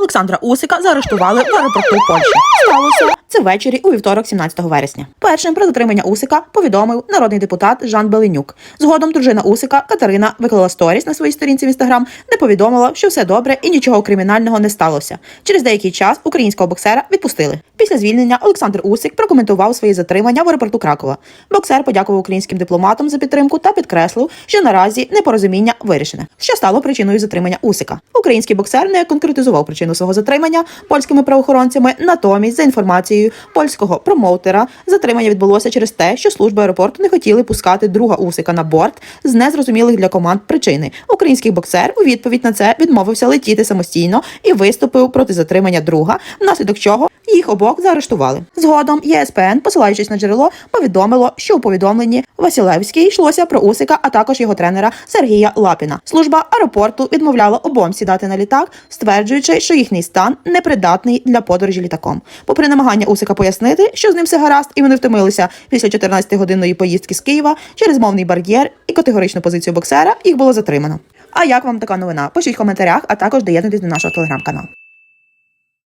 Олександра Усика заарештували в аеропорту Польщі. Сталося це ввечері у вівторок, 17 вересня. Першим про затримання Усика повідомив народний депутат Жан Беленюк. Згодом дружина Усика Катерина виклала сторіс на своїй сторінці в інстаграм, де повідомила, що все добре і нічого кримінального не сталося. Через деякий час українського боксера відпустили. Після звільнення Олександр Усик прокоментував своє затримання в аеропорту Кракова. Боксер подякував українським дипломатам за підтримку та підкреслив, що наразі непорозуміння вирішене, що стало причиною затримання Усика. Український боксер не конкретизував причину свого затримання польськими правоохоронцями. Натомість, за інформацією польського промоутера, затримання відбулося через те, що служби аеропорту не хотіли пускати друга Усика на борт з незрозумілих для команд причини. Український боксер у відповідь на це відмовився летіти самостійно і виступив проти затримання друга, внаслідок чого їх обох заарештували. Згодом ЄСПН, посилаючись на джерело, повідомило, що у повідомленні Василевській йшлося про Усика, а також його тренера Сергія Лапіна. Служба аеропорту відмовляла обом сідати на літак, стверджуючи, що їхній стан непридатний для подорожі літаком. Попри намагання Усика пояснити, що з ним все гаразд, і вони втомилися після 14-годинної поїздки з Києва через мовний бар'єр і категоричну позицію боксера, їх було затримано. А як вам така новина? Пишіть в коментарях, а також доєднуйтесь до нашого телеграм-каналу.